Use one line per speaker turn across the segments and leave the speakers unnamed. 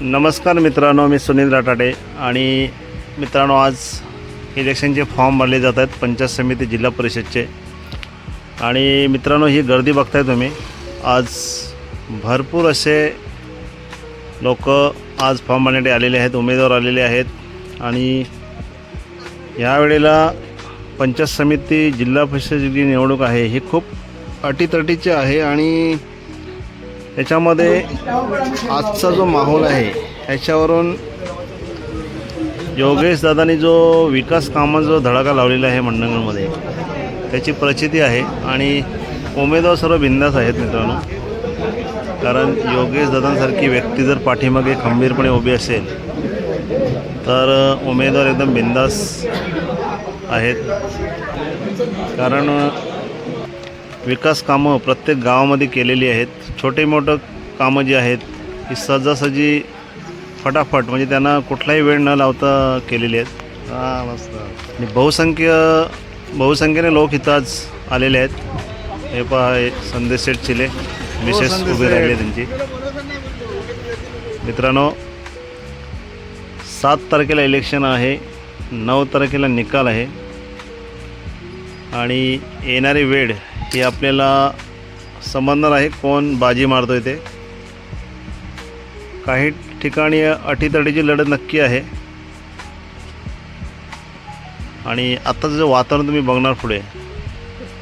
नमस्कार मित्रांनो मी सुनील राटाटे आणि मित्रांनो आज इलेक्शनचे फॉर्म भरले जात आहेत पंचायत समिती जिल्हा परिषदचे. आणि मित्रांनो ही गर्दी बघताय तुम्ही. आज भरपूर असे लोक आज फॉर्म भरण्यासाठी आलेले आहेत उमेदवार आलेले आहेत. आणि यावेळेला पंचायत समिती जिल्हा परिषद जी निवडणूक आहे ही खूप अटीतटीची आहे आणि त्याच्यामध्ये आजचा जो माहोल आहे याच्यावरून योगेश दादानी जो विकास कामाचा जो धडाका लावलेला आहे मंडणगडमध्ये त्याची प्रचिती आहे आणि उमेदवार सर्व बिंदास आहेत मित्रांनो. कारण योगेश दादांसारखी व्यक्ती जर पाठीमागे खंबीरपणे उभी असेल तर उमेदवार एकदम बिंदास आहेत. कारण विकास कामं प्रत्येक गावामध्ये केलेली आहेत. छोटे मोठं कामं जी आहेत ही सहजासहजी फटाफट म्हणजे त्यांना कुठलाही वेळ न लावता केलेली आहेत. हां मस्त. आणि बहुसंख्य बहुसंख्येने लोक इथं आज आलेले आहेत. हे पहा हे संदेश शेठ चिले विशेष उभे राहिले त्यांची. मित्रांनो सात तारखेला इलेक्शन आहे नऊ तारखेला निकाल आहे. आणि येणारी वेळ ही आपल्याला समजणार आहे कोण बाजी मारतो आहे ते. काही ठिकाणी अटीतटीची लढत नक्की आहे. आणि आत्ताचं जे वातावरण तुम्ही बघणार पुढे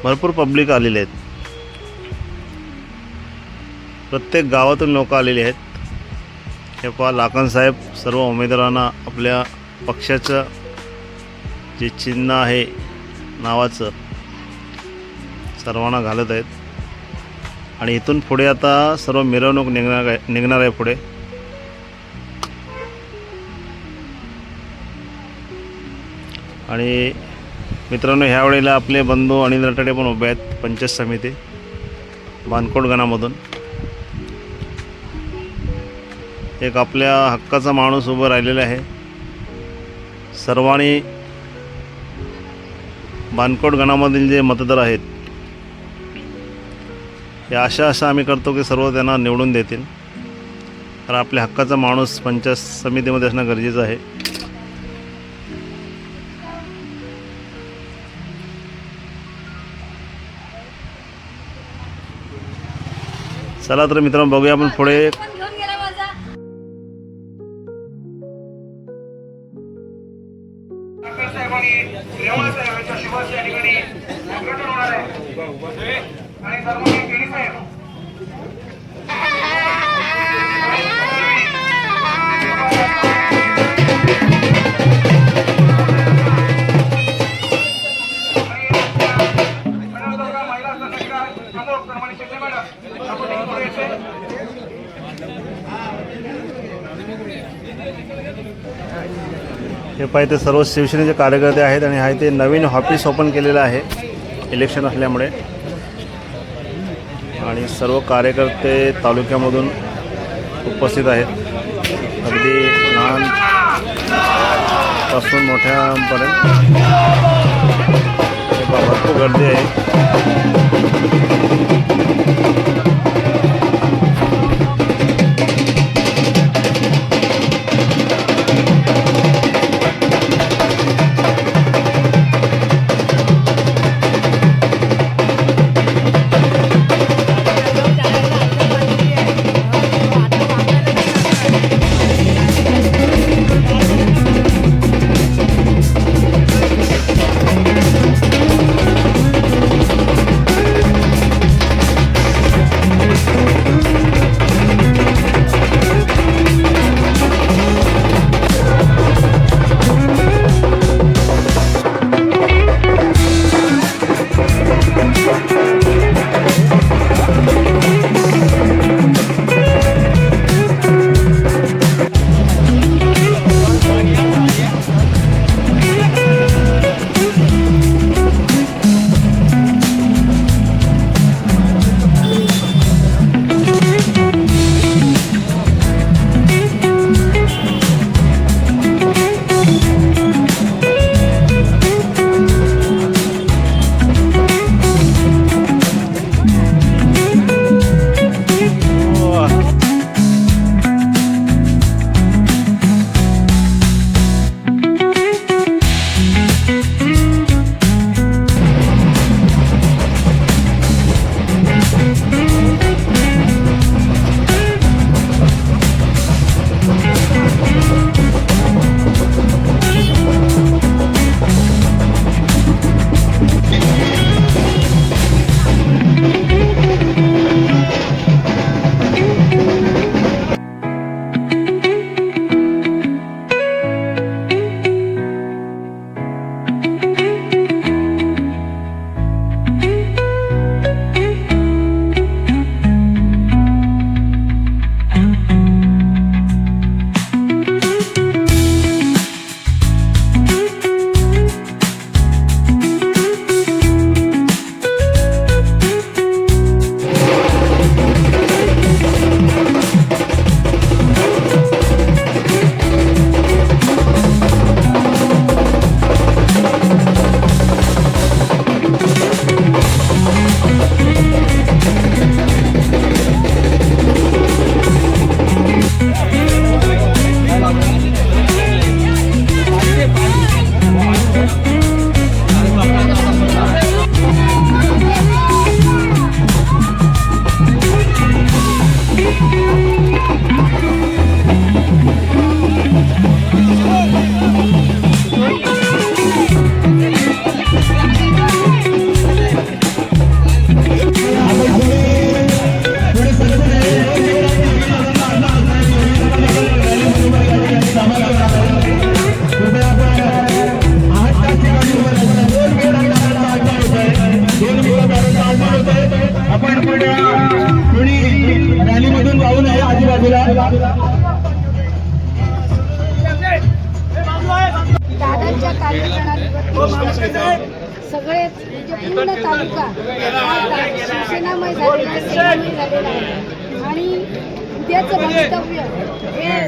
भरपूर पब्लिक आलेले आहेत. प्रत्येक गावातून लोक आलेले आहेत. हे पहा लाखनसाहेब सर्व उमेदवारांना आपल्या पक्षाचं जे चिन्ह आहे नावाचं सर्वांना घालत आहेत. आणि इथून पुढे आता सर्व मिरवणूक निघणार आहे निघणार आहे पुढे. आणि मित्रांनो ह्या वेळेला आपले बंधू अनिल रटाडे पण उभे आहेत पंचायत समिती बानकोट गणामधून. एक आपल्या हक्काचा माणूस उभं राहिलेला आहे. सर्वांनी बानकोट गणामधील जे मतदार आहेत या आशा अशा आम्ही करतो की सर्व त्यांना निवडून देतील. कारण आपल्या हक्काचा माणूस पंचायत समितीमध्ये असणं गरजेचं आहे. चला तर मित्रांनो बघूया आपण पुढे. हे पाहिजे ते सर्व शिवसेनेचे कार्यकर्ते आहेत आणि हा ते नवीन ऑफिस ओपन केलेलं आहे. इलेक्शन असल्यामुळे. आणि सर्व कार्यकर्ते तालुक्यामधून उपस्थित आहेत. अगदी लहानपासून मोठ्यापर्यंत भरपूर गर्दी आहे.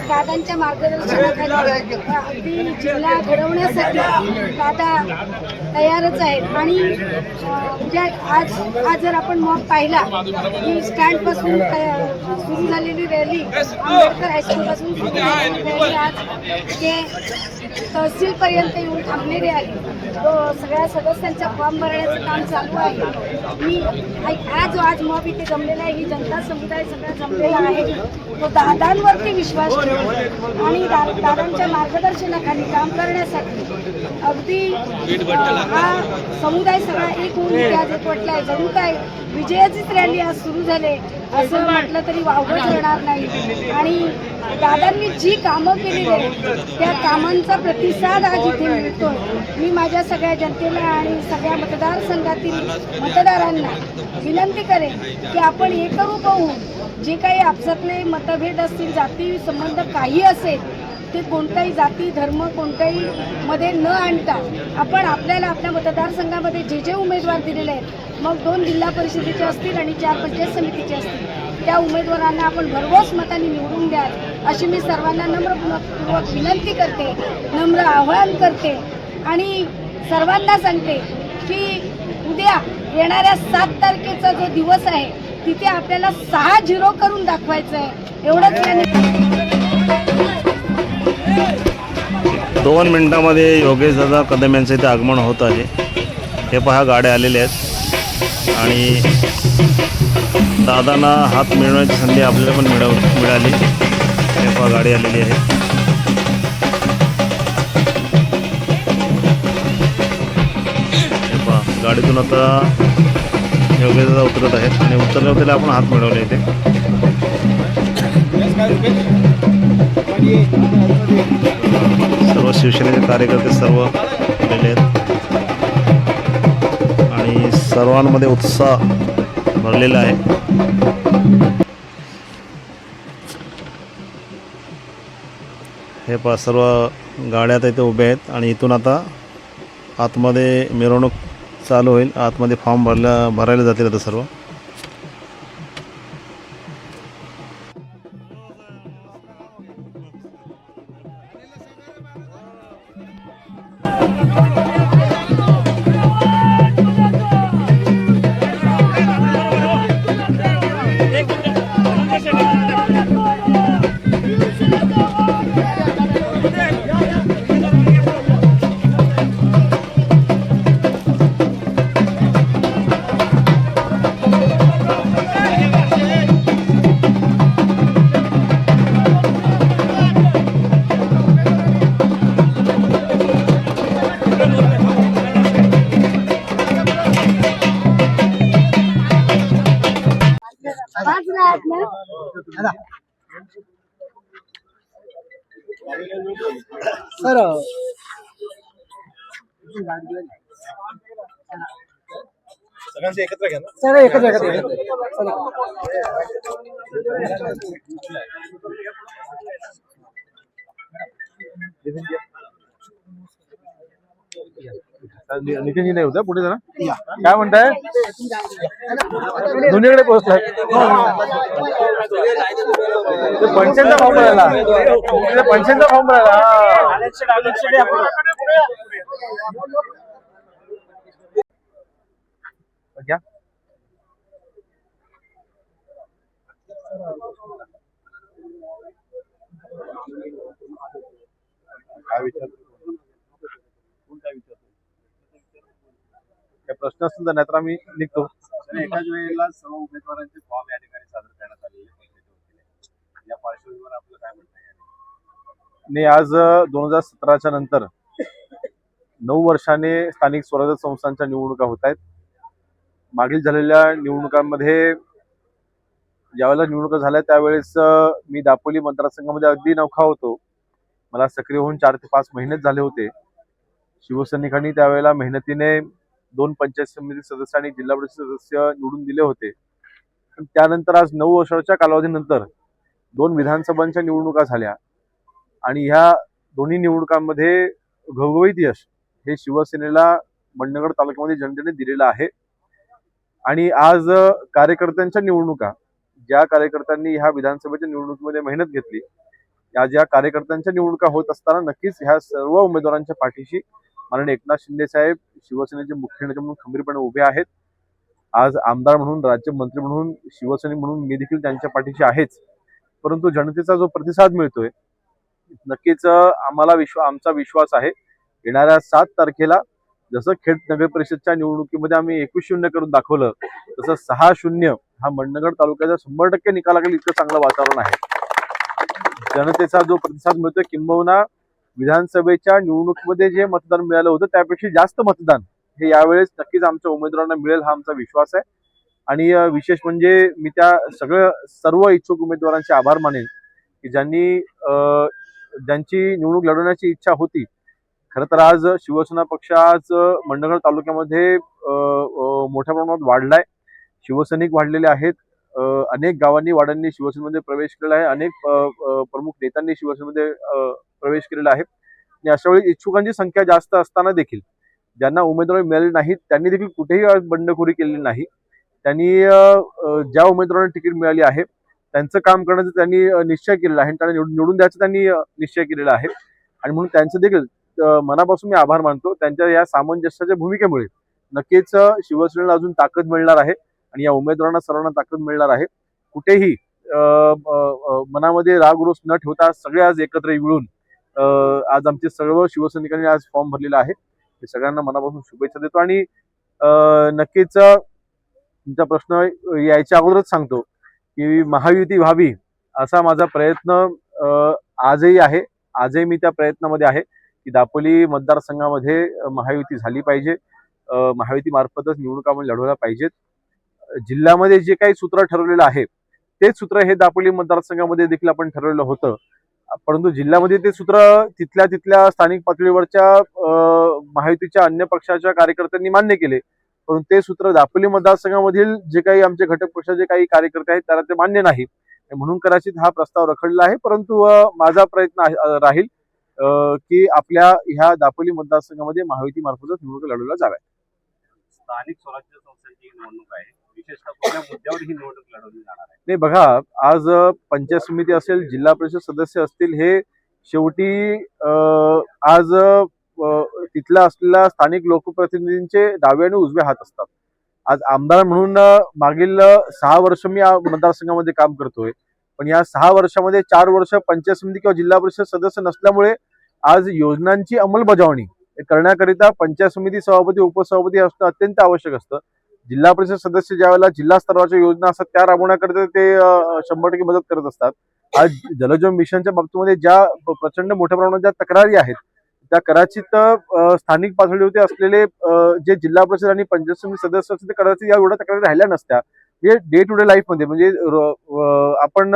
दादांच्या मार्गदर्शनाखाली अगदी जिल्हा घडवण्यासाठी दादा तयारच आहेत. आणि अं, म्हणजे आज आज जर आपण मग पाहिला की स्टँडपासून तया- सुरू झालेली रॅली आंबेडकर हायस्कूलपासून सुरू झालेली रॅली आज ते तहसीलपर्यंत येऊन थांबलेली आहे. तो सगळ्या सदस्यांचा फॉर्म भरण्याचं काम चालू आहे. मी हा जो आज मॉब इथे जमलेला आहे ही जनता समुदाय सगळा जमलेला आहे. तो दादांवरती विश्वास ठेवतो आणि दा- दादांच्या मार्गदर्शनाखाली काम करण्यासाठी अगदी हा समुदाय सगळा एक होऊन आज एकवटला आहे. जणू काय विजयाचीच रॅली आज सुरू झाले असं म्हटलं तरी वावगं ठरणार नाही. आणि दादांनी जी कामं केलेली आहेत त्या कामांचा प्रतिसाद आज इथे मिळतोय. मी माझ्या सगळ्या जनतेला आणि सगळ्या मतदारसंघातील मतदारांना विनंती करेन की आपण एकरूप होऊन जे काही आपसातले मतभेद असतील जाती संबंध काही असेल ते कोणताही जाती धर्म कोणत्याही मध्ये न आणता आपण आपल्याला आपल्या मतदारसंघामध्ये जे जे उमेदवार दिलेले आहेत मग दोन जिल्हा परिषदेचे असतील आणि चार पंचायत समितीचे असतील त्या उमेदवारांना आपण भरघोस मताने निवडून द्याल अशी मी सर्वांना नम्रपूर्वक विनंती करते नम्र आवाहन करते आणि सर्वांना सांगते की उद्या येणाऱ्या सात तारखेचा जो दिवस आहे तिथे आपल्याला सहा झिरो करून दाखवायचं आहे एवढंच या
दोन मिनिटामध्ये योगेश दादा कदम यांचं इथे आगमन होत आहे. हे पहा गाड्या आलेल्या आहेत. आणि दादांना हात मिळवण्याची संधी आपल्याला पण मिळव मिळाली. हे गाडी आलेली आहे. गाडीतून आता योग्य दादा उतरत आहेत आणि उतरल्या उतरल्या आपण हात मिळवले इथे. सर्व शिवसेनेचे कार्यकर्ते सर्व आलेले आहेत. आणि सर्वांमध्ये उत्साह भरलेलं आहे. हे पा सर्व गाड्या आता इथे उभ्या आहेत आणि इथून आता आतमध्ये मिरवणूक चालू होईल. आतमध्ये फॉर्म भरला भरायला जातील आता सर्व.
पाच राहत ना
सर
सगळ्यांचे एकत्र घ्या ना
सर एकत्र एकत्र एकत्र. चला.
नितीनजी नाही होता पुढे जरा. काय म्हणताय? दोन्हीकडे पोहोचलाय. पंचांचा फॉर्म भरायला. ते पंचांचा फॉर्म भरायला. घ्या काय विचारतो कोण काय विचारतो काय प्रश्न असतील तर नाहीतर आम्ही निघतो.
एकाच वेळेला सर्व उमेदवारांचे फॉर्म या ठिकाणी सादर करण्यात आलेले या पार्श्वभूमीवर आपलं काय म्हणणं
आणि आज दोन हजार सतराच्या नंतर नऊ वर्षाने स्थानिक स्वराज्य संस्थांच्या निवडणुका होत आहेत. मागील झालेल्या निवडणुकांमध्ये ज्यावेळेला निवडणुका झाल्या त्यावेळेस मी दापोली मतदारसंघामध्ये अगदी नौखा होतो. मला सक्रिय होऊन चार ते पाच महिनेच झाले होते. शिवसैनिकांनी त्यावेळेला मेहनतीने दोन पंचायत समिती सदस्य आणि जिल्हा परिषद सदस्य निवडून दिले होते. त्यानंतर आज नऊ वर्षाच्या कालावधीनंतर दोन विधानसभांच्या निवडणुका झाल्या. आणि ह्या दोन्ही निवडणुकांमध्ये घवघवीत यश हे शिवसेनेला मंडणगड तालुक्यामध्ये जनतेने दिलेलं आहे. आणि आज कार्यकर्त्यांच्या निवडणुका ज्या कार्यकर्त्यांनी ह्या विधानसभेच्या निवडणुकीमध्ये मेहनत घेतली आज या कार्यकर्त्यांच्या निवडणुका होत असताना नक्कीच ह्या सर्व उमेदवारांच्या पाठीशी माननीय एकनाथ शिंदे साहेब शिवसेनेचे मुख्य नेते म्हणून खंबीरपणे उभे आहेत. आज आमदार म्हणून राज्यमंत्री म्हणून शिवसैनिक म्हणून मी देखील त्यांच्या पाठीशी आहेच. परंतु जनतेचा जो प्रतिसाद मिळतोय नक्कीच आम्हाला विश्वा आमचा विश्वास आहे. येणाऱ्या सात तारखेला जसं खेड नगर परिषदच्या निवडणुकीमध्ये आम्ही एकवीस शून्य करून दाखवलं तसं सहा शून्य हा मंडणगड तालुक्याचा शंभर टक्के निकालाखाली इतकं चांगलं वातावरण आहे. जनतेचा जो प्रतिसाद मिळतोय किंबहुना विधानसभेच्या निवडणुकीमध्ये जे मतदान मिळालं होतं त्यापेक्षा जास्त मतदान हे यावेळेस नक्कीच आमच्या उमेदवारांना मिळेल हा आमचा विश्वास आहे. आणि विशेष म्हणजे मी त्या सगळं सर्व इच्छुक उमेदवारांचे आभार मानेन की ज्यांनी ज्यांची निवडणूक लढवण्याची इच्छा होती. खरं तर आज शिवसेना पक्ष आज मंडगड तालुक्यामध्ये मोठ्या प्रमाणात वाढलाय. शिवसैनिक वाढलेले आहेत. अनेक गावांनी वाड्यांनी शिवसेनेमध्ये प्रवेश केलेला आहे. अनेक प्रमुख नेत्यांनी शिवसेनेमध्ये प्रवेश केलेला आहे. आणि अशा वेळी इच्छुकांची संख्या जास्त असताना देखील ज्यांना उमेदवारी मिळाले नाहीत त्यांनी देखील कुठेही बंडखोरी केलेली नाही. त्यांनी ज्या उमेदवारांना तिकीट मिळाली आहे त्यांचं काम करण्याचा त्यांनी निश्चय केलेला आहे. त्यांना निवडून निवडून द्यायचा त्यांनी निश्चय केलेला आहे. आणि म्हणून त्यांचं देखील मनापासून मी आभार मानतो. त्यांच्या या सामंजस्याच्या भूमिकेमुळे नक्कीच शिवसेनेला अजून ताकद मिळणार आहे. आणि या उमेदवारांना सर्वांना ताकद मिळणार आहे. कुठेही मनामध्ये राग रोष न ठेवता सगळे आज एकत्र मिळून आज आमचे सर्व शिवसैनिकांनी आज फॉर्म भरलेला आहे. मी सगळ्यांना मनापासून शुभेच्छा देतो आणि नक्कीच तुमचा प्रश्न यायच्या अगोदरच सांगतो की महायुती व्हावी असा माझा प्रयत्न आजही आहे. आजही मी त्या प्रयत्नामध्ये आहे की दापोली मतदारसंघामध्ये महायुती झाली पाहिजे. महायुतीमार्फतच महायुती मार्फतच निवडणुका आपण लढवल्या पाहिजेत. जिल्ह्यामध्ये जे काही सूत्र ठरवलेलं आहे तेच सूत्र हे दापोली मतदारसंघामध्ये देखील आपण ठरवलेलं होतं. परंतु जिल्ह्यामध्ये ते सूत्र तिथल्या तिथल्या स्थानिक पातळीवरच्या अ, महायुतीच्या अन्य पक्षाच्या कार्यकर्त्यांनी मान्य केले. परंतु ते सूत्र दापोली मतदारसंघामधील जे काही आमचे घटक पक्षाचे काही कार्यकर्ते आहेत त्याला ते मान्य नाही. म्हणून कदाचित हा प्रस्ताव रखडला आहे. परंतु माझा प्रयत्न आहे- राहील की आपल्या ह्या दापोली मतदारसंघामध्ये महायुती मार्फतच निवडणूक लढवल्या जाव्यात.
स्थानिक स्वराज्य संस्थांची निवडणूक आहे. विशेषतः कुठल्या मुद्द्यावर ही निवडणूक लढवली जाणार आहे?
नाही बघा आज पंचायत समिती असेल जिल्हा परिषद सदस्य असतील हे शेवटी आज तिथला तिथल्या असलेल्या स्थानिक लोकप्रतिनिधींचे डावे आणि उजवे हात असतात. आज आमदार म्हणून मागील सहा वर्ष मी या मतदारसंघामध्ये काम करतोय. पण या सहा वर्षामध्ये चार वर्ष पंचायत समिती किंवा जिल्हा परिषद सदस्य नसल्यामुळे आज योजनांची अंमलबजावणी करण्याकरिता पंचायत समिती सभापती उपसभापती असणं अत्यंत आवश्यक असतं. जिल्हा परिषद सदस्य ज्या वेळेला जिल्हा स्तरावरच्या योजना असतात त्या राबवण्याकरिता ते शंभर टक्के मदत करत असतात. आज जलजीवन मिशनच्या बाबतीमध्ये ज्या प्रचंड मोठ्या प्रमाणात ज्या तक्रारी आहेत त्या कदाचित स्थानिक पातळीवरती असलेले जे जिल्हा परिषद आणि पंचायत समिती सदस्य असतील ते कदाचित या एवढ्या तक्रारी राहिल्या नसत्या. म्हणजे डे टू डे लाईफमध्ये म्हणजे आपण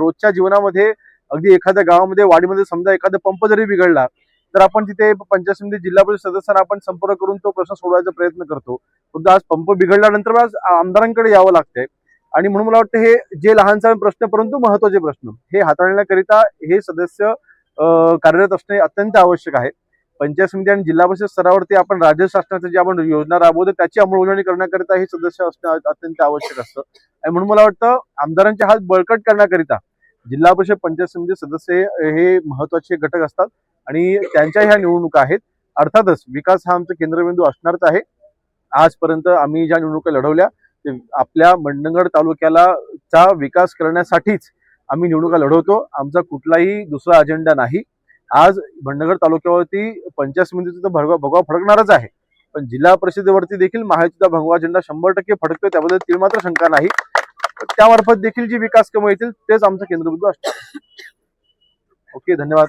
रोजच्या जीवनामध्ये अगदी एखाद्या गावामध्ये वाडीमध्ये समजा एखादा पंप जरी बिघडला तर आपण तिथे पंचायत समिती जिल्हा परिषद सदस्यांना आपण संपर्क करून तो प्रश्न सोडवायचा प्रयत्न करतो. परंतु आज पंप बिघडल्यानंतर आज आमदारांकडे यावं लागतंय. आणि म्हणून मला वाटतं हे जे लहान सहान प्रश्न परंतु महत्त्वाचे प्रश्न. हे हाताळण्याकरिता हे सदस्य कार्यरत असणे अत्यंत आवश्यक आहे. पंचायत समिती आणि जिल्हा परिषद स्तरावरती आपण राज्य शासनाच्या जे आपण योजना राबवतो त्याची अंमलबजावणी करण्याकरिता हे सदस्य असणं अत्यंत आवश्यक असतं. आणि म्हणून मला वाटतं आमदारांचे हात बळकट करण्याकरिता जिल्हा परिषद पंचायत समिती सदस्य हे महत्त्वाचे घटक असतात. आणि त्यांच्या ह्या निवडणुका आहेत. अर्थातच विकास हा आमचा केंद्रबिंदू असणारच आहे. आजपर्यंत आम्ही ज्या निवडणुका लढवल्या ते आपल्या मंडणगड तालुक्याला चा विकास करण्यासाठीच आम्ही निवडणुका लढवतो. आमचा कुठलाही दुसरा अजेंडा नाही. आज मंडणगड तालुक्यावरती पंचायत समितीचा तर भगवा भगवा फडकणारच आहे. पण जिल्हा परिषदेवरती देखील महायुतीचा भगवा अजेंडा शंभर टक्के फडकतोय. त्याबद्दल ती मात्र शंका नाही. त्यामार्फत देखील जी विकास कामं येतील तेच आमचं केंद्रबिंदू असणार. ओके धन्यवाद.